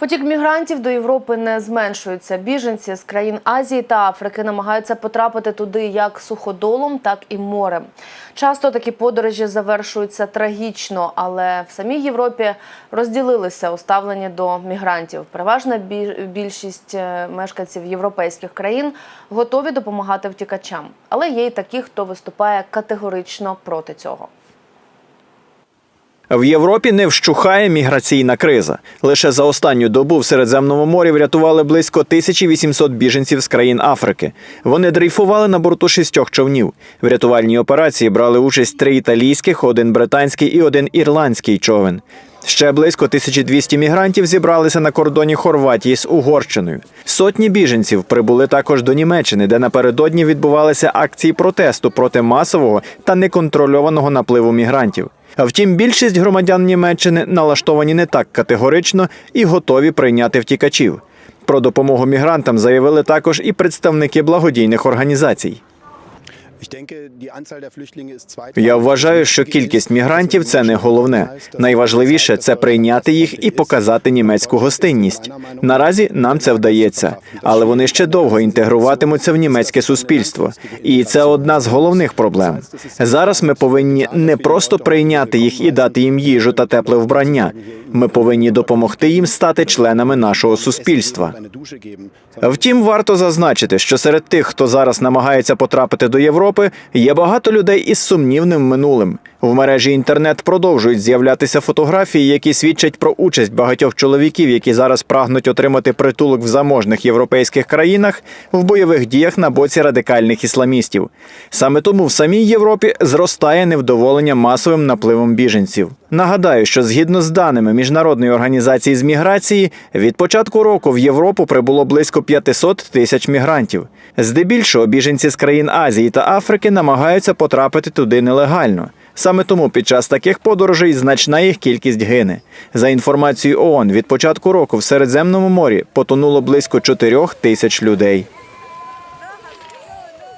Потік мігрантів до Європи не зменшується. Біженці з країн Азії та Африки намагаються потрапити туди як суходолом, так і морем. Часто такі подорожі завершуються трагічно, але в самій Європі розділилися у ставленні до мігрантів. Переважна більшість е, мешканців європейських країн готові допомагати втікачам, але є й такі, хто виступає категорично проти цього. В Європі не вщухає міграційна криза. Лише за останню добу в Середземному морі врятували близько 1800 біженців з країн Африки. Вони дрейфували на борту шістьох човнів. В рятувальній операції брали участь три італійських, один британський і один ірландський човен. Ще близько 1200 мігрантів зібралися на кордоні Хорватії з Угорщиною. Сотні біженців прибули також до Німеччини, де напередодні відбувалися акції протесту проти масового та неконтрольованого напливу мігрантів. Втім, більшість громадян Німеччини налаштовані не так категорично і готові прийняти втікачів. Про допомогу мігрантам заявили також і представники благодійних організацій. Я вважаю, що кількість мігрантів це не головне. Найважливіше це прийняти їх і показати німецьку гостинність. Наразі нам це вдається, але вони ще довго інтегруватимуться в німецьке суспільство, і це одна з головних проблем. Зараз ми повинні не просто прийняти їх і дати їм їжу та тепле вбрання. Ми повинні допомогти їм стати членами нашого суспільства. Втім, варто зазначити, що серед тих, хто зараз намагається потрапити до Європи, є багато людей із сумнівним минулим. В мережі інтернет продовжують з'являтися фотографії, які свідчать про участь багатьох чоловіків, які зараз прагнуть отримати притулок в заможних європейських країнах в бойових діях на боці радикальних ісламістів. Саме тому в самій Європі зростає невдоволення масовим напливом біженців. Нагадаю, що згідно з даними міжнародної організації з міграції, від початку року в Європу прибуло близько 500 тисяч мігрантів. Здебільшого біженці з країн Азії та Африки намагаються потрапити туди нелегально. Саме тому під час таких подорожей значна їх кількість гине. За інформацією ООН, від початку року в Середземному морі потонуло близько 4 тисяч людей.